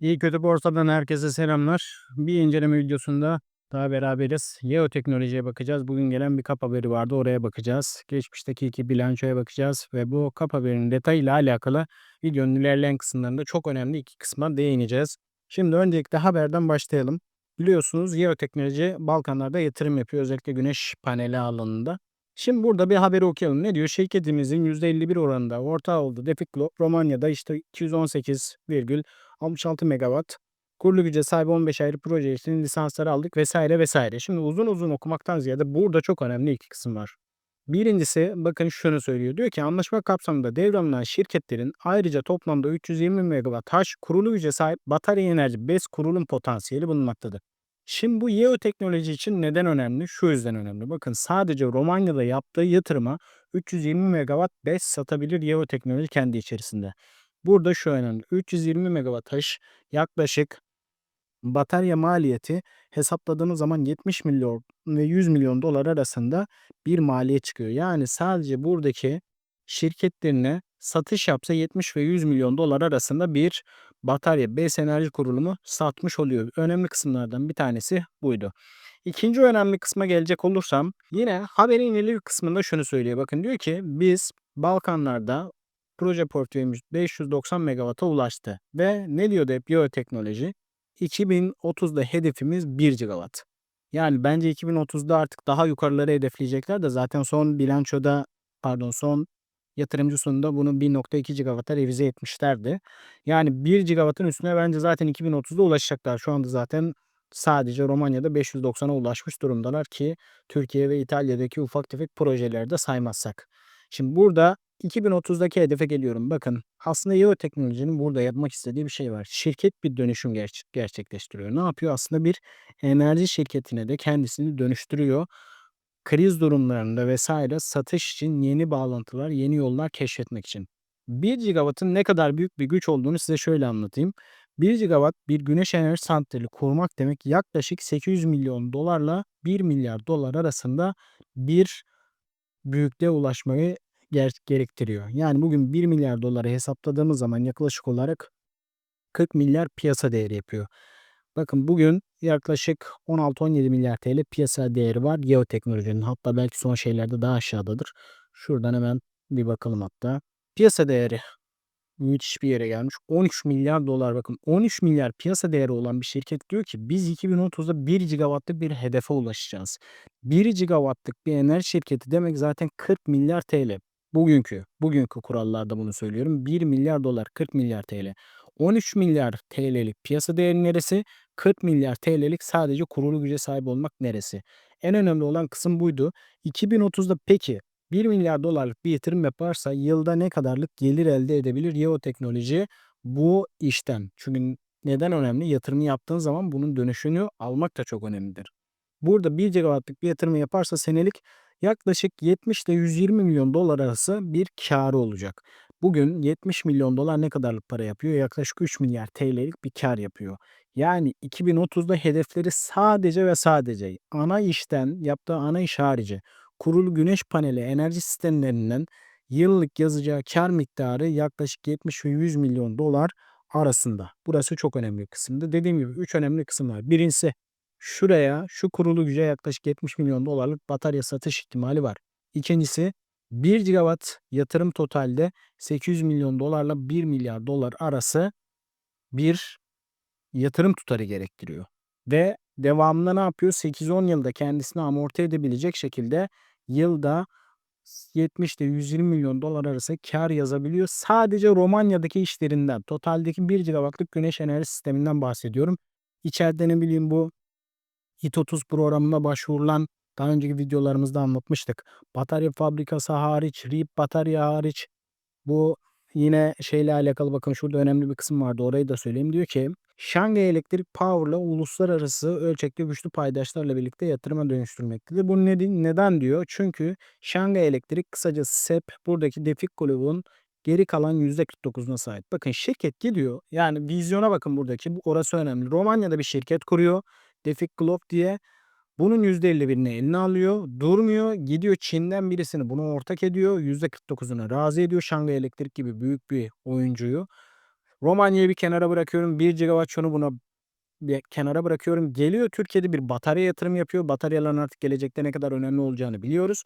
İyi Kötü Borsa'dan herkese selamlar. Bir inceleme videosunda daha beraberiz. Yeo Teknoloji'ye bakacağız. Bugün gelen bir kap haberi vardı. Oraya bakacağız. Geçmişteki iki bilançoya bakacağız. Ve bu kap haberinin detayıyla alakalı videonun ilerleyen kısımlarında çok önemli iki kısma değineceğiz. Şimdi öncelikle haberden başlayalım. Biliyorsunuz Yeo Teknoloji Balkanlarda yatırım yapıyor. Özellikle güneş paneli alanında. Şimdi burada bir haberi okuyalım. Ne diyor? Şirketimizin %51 oranında ortağı olduğu Defiklo Romanya'da işte 218,66 megawatt kurulu güce sahip 15 ayrı proje için lisansları aldık vesaire vesaire. Şimdi uzun uzun okumaktan ziyade burada çok önemli iki kısım var. Birincisi bakın şunu söylüyor. Diyor ki anlaşma kapsamında devralınan şirketlerin ayrıca toplamda 320 megawatt H kurulu güce sahip batarya enerji BES kurulum potansiyeli bulunmaktadır. Şimdi bu Yeo teknoloji için neden önemli? Şu yüzden önemli. Bakın sadece Romanya'da yaptığı yatırıma 320 megawatt BES satabilir Yeo teknoloji kendi içerisinde. Burada şu önemli. 320 megawatt H yaklaşık batarya maliyeti hesapladığımız zaman 70 milyon ve 100 milyon dolar arasında bir maliyet çıkıyor. Yani sadece buradaki şirketlerine satış yapsa 70 ve 100 milyon dolar arasında bir batarya BES enerji kurulumu satmış oluyor. Önemli kısımlardan bir tanesi buydu. İkinci önemli kısma gelecek olursam yine haberin ileri kısmında şunu söylüyor. Bakın diyor ki biz Balkanlarda proje portföyümüz 590 megawata ulaştı. Ve ne diyordu hep Teknoloji? 2030'da hedefimiz 1 gigawatt. Yani bence 2030'da artık daha yukarıları hedefleyecekler de zaten son bilançoda pardon son yatırımcı sonunda bunu 1.2 gigawatt'a revize etmişlerdi. Yani 1 gigawatt'ın üstüne bence zaten 2030'da ulaşacaklar. Şu anda zaten sadece Romanya'da 590'a ulaşmış durumdalar ki Türkiye ve İtalya'daki ufak tefek projeleri de saymazsak. Şimdi burada 2030'daki hedefe geliyorum. Bakın aslında Yeo Teknoloji'nin burada yapmak istediği bir şey var. Şirket bir dönüşüm ger- gerçekleştiriyor. Ne yapıyor? Aslında bir enerji şirketine de kendisini dönüştürüyor. Kriz durumlarında vesaire satış için yeni bağlantılar, yeni yollar keşfetmek için. 1 gigawattın ne kadar büyük bir güç olduğunu size şöyle anlatayım. 1 gigawatt bir güneş enerji santrali kurmak demek yaklaşık 800 milyon dolarla 1 milyar dolar arasında bir büyüklüğe ulaşmayı ger- gerektiriyor. Yani bugün 1 milyar doları hesapladığımız zaman yaklaşık olarak 40 milyar piyasa değeri yapıyor. Bakın bugün yaklaşık 16-17 milyar TL piyasa değeri var Yeo Teknoloji'nin. Hatta belki son şeylerde daha aşağıdadır. Şuradan hemen bir bakalım hatta. Piyasa değeri müthiş bir yere gelmiş. 13 milyar dolar bakın 13 milyar piyasa değeri olan bir şirket diyor ki biz 2030'da 1 gigawattlık bir hedefe ulaşacağız. 1 gigawattlık bir enerji şirketi demek zaten 40 milyar TL. Bugünkü, bugünkü kurallarda bunu söylüyorum. 1 milyar dolar 40 milyar TL. 13 milyar TL'lik piyasa değeri neresi? 40 milyar TL'lik sadece kurulu güce sahip olmak neresi? En önemli olan kısım buydu. 2030'da peki 1 milyar dolarlık bir yatırım yaparsa yılda ne kadarlık gelir elde edebilir Yeo Teknoloji bu işten? Çünkü neden önemli? Yatırımı yaptığın zaman bunun dönüşünü almak da çok önemlidir. Burada 1 gigawattlık bir yatırım yaparsa senelik yaklaşık 70 ile 120 milyon dolar arası bir karı olacak. Bugün 70 milyon dolar ne kadarlık para yapıyor? Yaklaşık 3 milyar TL'lik bir kar yapıyor. Yani 2030'da hedefleri sadece ve sadece ana işten yaptığı ana iş harici kurulu güneş paneli enerji sistemlerinden yıllık yazacağı kar miktarı yaklaşık 70 ve 100 milyon dolar arasında. Burası çok önemli kısımdı. Dediğim gibi 3 önemli kısım var. Birincisi şuraya şu kurulu güce yaklaşık 70 milyon dolarlık batarya satış ihtimali var. İkincisi 1 gigawatt yatırım totalde 800 milyon dolarla 1 milyar dolar arası bir yatırım tutarı gerektiriyor. Ve devamında ne yapıyor? 8-10 yılda kendisini amorti edebilecek şekilde yılda 70 ile 120 milyon dolar arası kar yazabiliyor. Sadece Romanya'daki işlerinden, totaldeki 1 gigawattlık güneş enerji sisteminden bahsediyorum. İçeride ne bileyim bu HIT 30 programına başvurulan daha önceki videolarımızda anlatmıştık. Batarya fabrikası hariç, RIP batarya hariç bu yine şeyle alakalı bakın şurada önemli bir kısım vardı orayı da söyleyeyim. Diyor ki Şangay Elektrik Power'la uluslararası ölçekli güçlü paydaşlarla birlikte yatırıma dönüştürmektedir. Bu ne, neden diyor? Çünkü Şangay Elektrik kısacası SEP buradaki Defik Kulübü'nün geri kalan %49'una sahip. Bakın şirket gidiyor. Yani vizyona bakın buradaki. Bu orası önemli. Romanya'da bir şirket kuruyor. Defik Globe diye. Bunun %51'ini eline alıyor. Durmuyor. Gidiyor Çin'den birisini bunu ortak ediyor. %49'una razı ediyor. Şangay Elektrik gibi büyük bir oyuncuyu. Romanya'yı bir kenara bırakıyorum. 1 gigawatt şunu buna bir kenara bırakıyorum. Geliyor Türkiye'de bir batarya yatırım yapıyor. Bataryaların artık gelecekte ne kadar önemli olacağını biliyoruz.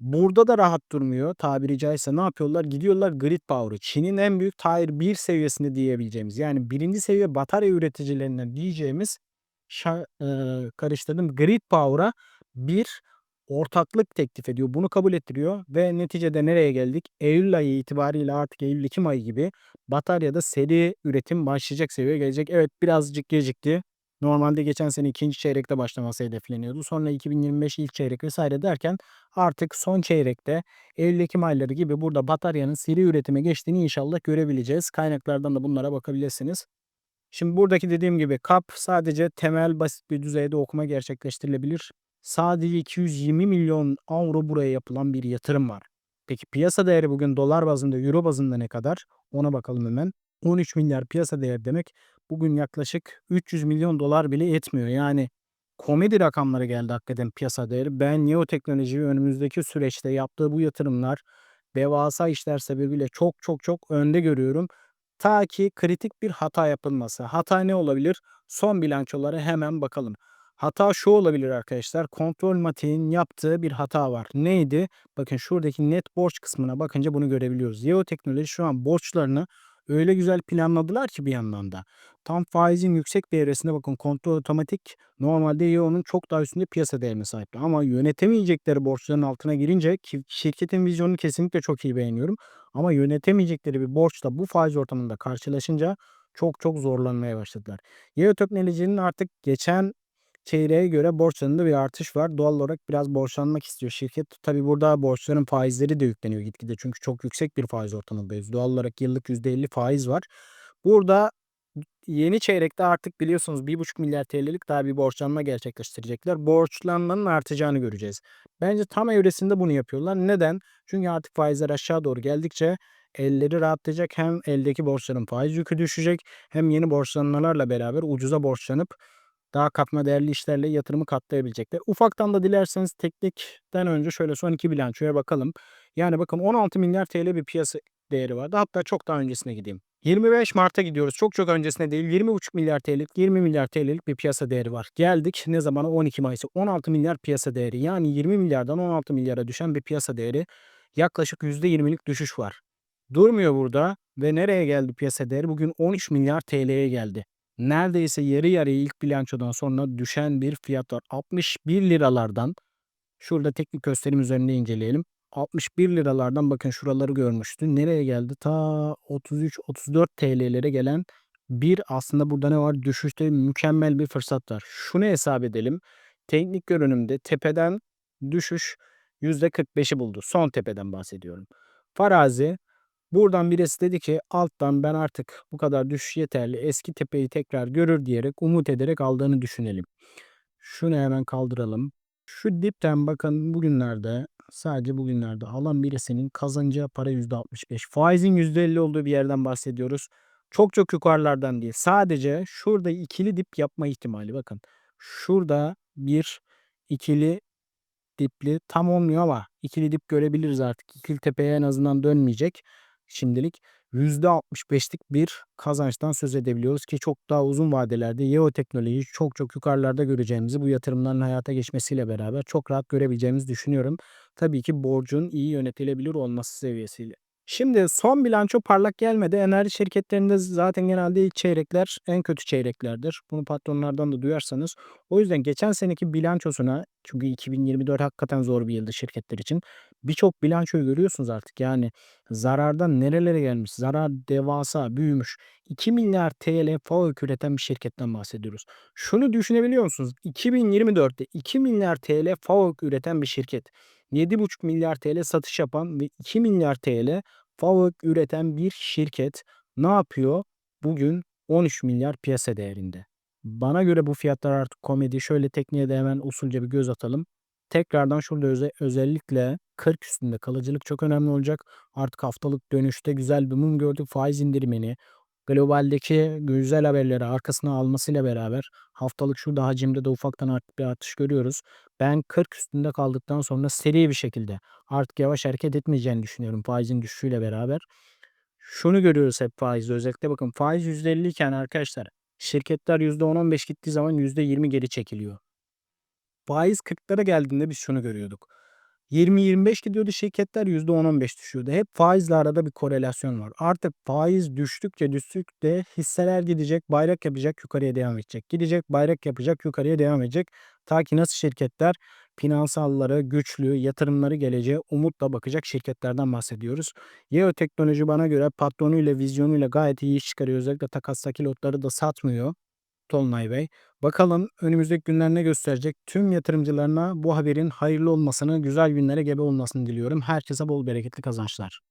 Burada da rahat durmuyor. Tabiri caizse ne yapıyorlar? Gidiyorlar grid power'ı. Çin'in en büyük tier 1 seviyesinde diyebileceğimiz yani birinci seviye batarya üreticilerinden diyeceğimiz karıştırdım. Grid power'a bir ortaklık teklif ediyor. Bunu kabul ettiriyor ve neticede nereye geldik? Eylül ayı itibariyle artık Eylül-Ekim ayı gibi bataryada seri üretim başlayacak seviyeye gelecek. Evet birazcık gecikti. Normalde geçen sene ikinci çeyrekte başlaması hedefleniyordu. Sonra 2025 ilk çeyrek vesaire derken artık son çeyrekte Eylül-Ekim ayları gibi burada bataryanın seri üretime geçtiğini inşallah görebileceğiz. Kaynaklardan da bunlara bakabilirsiniz. Şimdi buradaki dediğim gibi kap sadece temel basit bir düzeyde okuma gerçekleştirilebilir. Sadece 220 milyon avro buraya yapılan bir yatırım var. Peki piyasa değeri bugün dolar bazında, euro bazında ne kadar? Ona bakalım hemen. 13 milyar piyasa değeri demek bugün yaklaşık 300 milyon dolar bile etmiyor. Yani komedi rakamları geldi hakikaten piyasa değeri. Ben Neo Teknoloji önümüzdeki süreçte yaptığı bu yatırımlar devasa işler sebebiyle çok çok çok önde görüyorum. Ta ki kritik bir hata yapılması. Hata ne olabilir? Son bilançolara hemen bakalım. Hata şu olabilir arkadaşlar. Kontrol matiğin yaptığı bir hata var. Neydi? Bakın şuradaki net borç kısmına bakınca bunu görebiliyoruz. Yeo Teknoloji şu an borçlarını öyle güzel planladılar ki bir yandan da. Tam faizin yüksek bir bakın kontrol otomatik normalde Yeo'nun çok daha üstünde piyasa değerine sahip. Ama yönetemeyecekleri borçların altına girince ki şirketin vizyonunu kesinlikle çok iyi beğeniyorum. Ama yönetemeyecekleri bir borçla bu faiz ortamında karşılaşınca çok çok zorlanmaya başladılar. Yeo Teknoloji'nin artık geçen çeyreğe göre borçlarında bir artış var. Doğal olarak biraz borçlanmak istiyor şirket. Tabii burada borçların faizleri de yükleniyor gitgide. Çünkü çok yüksek bir faiz ortamındayız. Doğal olarak yıllık %50 faiz var. Burada yeni çeyrekte artık biliyorsunuz 1,5 milyar TL'lik daha bir borçlanma gerçekleştirecekler. Borçlanmanın artacağını göreceğiz. Bence tam evresinde bunu yapıyorlar. Neden? Çünkü artık faizler aşağı doğru geldikçe elleri rahatlayacak. Hem eldeki borçların faiz yükü düşecek hem yeni borçlanmalarla beraber ucuza borçlanıp daha katma değerli işlerle yatırımı katlayabilecekler. Ufaktan da dilerseniz teknikten önce şöyle son iki bilançoya bakalım. Yani bakın 16 milyar TL bir piyasa değeri vardı. Hatta çok daha öncesine gideyim. 25 Mart'a gidiyoruz. Çok çok öncesine değil. 20,5 milyar TL'lik 20 milyar TL'lik bir piyasa değeri var. Geldik ne zamana 12 Mayıs'a 16 milyar piyasa değeri. Yani 20 milyardan 16 milyara düşen bir piyasa değeri. Yaklaşık %20'lik düşüş var. Durmuyor burada ve nereye geldi piyasa değeri? Bugün 13 milyar TL'ye geldi neredeyse yarı yarıya ilk bilançodan sonra düşen bir fiyat var. 61 liralardan şurada teknik gösterim üzerinde inceleyelim. 61 liralardan bakın şuraları görmüştü. Nereye geldi? Ta 33-34 TL'lere gelen bir aslında burada ne var? Düşüşte mükemmel bir fırsat var. Şunu hesap edelim. Teknik görünümde tepeden düşüş %45'i buldu. Son tepeden bahsediyorum. Farazi Buradan birisi dedi ki alttan ben artık bu kadar düşüş yeterli eski tepeyi tekrar görür diyerek umut ederek aldığını düşünelim. Şunu hemen kaldıralım. Şu dipten bakın bugünlerde sadece bugünlerde alan birisinin kazanacağı para %65. Faizin %50 olduğu bir yerden bahsediyoruz. Çok çok yukarılardan değil. Sadece şurada ikili dip yapma ihtimali bakın. Şurada bir ikili dipli tam olmuyor ama ikili dip görebiliriz artık. İkili tepeye en azından dönmeyecek şimdilik %65'lik bir kazançtan söz edebiliyoruz ki çok daha uzun vadelerde Yeo teknolojiyi çok çok yukarılarda göreceğimizi bu yatırımların hayata geçmesiyle beraber çok rahat görebileceğimizi düşünüyorum. Tabii ki borcun iyi yönetilebilir olması seviyesiyle. Şimdi son bilanço parlak gelmedi. Enerji şirketlerinde zaten genelde ilk çeyrekler en kötü çeyreklerdir. Bunu patronlardan da duyarsanız. O yüzden geçen seneki bilançosuna çünkü 2024 hakikaten zor bir yıldı şirketler için. Birçok bilançoyu görüyorsunuz artık. Yani zarardan nerelere gelmiş? Zarar devasa büyümüş. 2 milyar TL FAVÖK üreten bir şirketten bahsediyoruz. Şunu düşünebiliyor musunuz? 2024'te 2 milyar TL FAVÖK üreten bir şirket. 7,5 milyar TL satış yapan ve 2 milyar TL FAVÖK üreten bir şirket ne yapıyor? Bugün 13 milyar piyasa değerinde. Bana göre bu fiyatlar artık komedi. Şöyle tekniğe de hemen usulca bir göz atalım. Tekrardan şurada öze, özellikle 40 üstünde kalıcılık çok önemli olacak. Artık haftalık dönüşte güzel bir mum gördük. Faiz indirimini, globaldeki güzel haberleri arkasına almasıyla beraber haftalık şurada hacimde de ufaktan artık bir artış görüyoruz. Ben 40 üstünde kaldıktan sonra seri bir şekilde artık yavaş hareket etmeyeceğini düşünüyorum faizin düşüşüyle beraber. Şunu görüyoruz hep faizde özellikle bakın faiz %50 iken arkadaşlar şirketler %10-15 gittiği zaman %20 geri çekiliyor. Faiz 40'lara geldiğinde biz şunu görüyorduk. 20-25 gidiyordu şirketler %10-15 düşüyordu. Hep faizle arada bir korelasyon var. Artık faiz düştükçe düştükçe hisseler gidecek, bayrak yapacak, yukarıya devam edecek. Gidecek, bayrak yapacak, yukarıya devam edecek. Ta ki nasıl şirketler finansalları, güçlü, yatırımları geleceğe umutla bakacak şirketlerden bahsediyoruz. Yeo Teknoloji bana göre patronuyla, vizyonuyla gayet iyi iş çıkarıyor. Özellikle takastaki lotları da satmıyor. Tolunay Bey. Bakalım önümüzdeki günler ne gösterecek? Tüm yatırımcılarına bu haberin hayırlı olmasını, güzel günlere gebe olmasını diliyorum. Herkese bol bereketli kazançlar.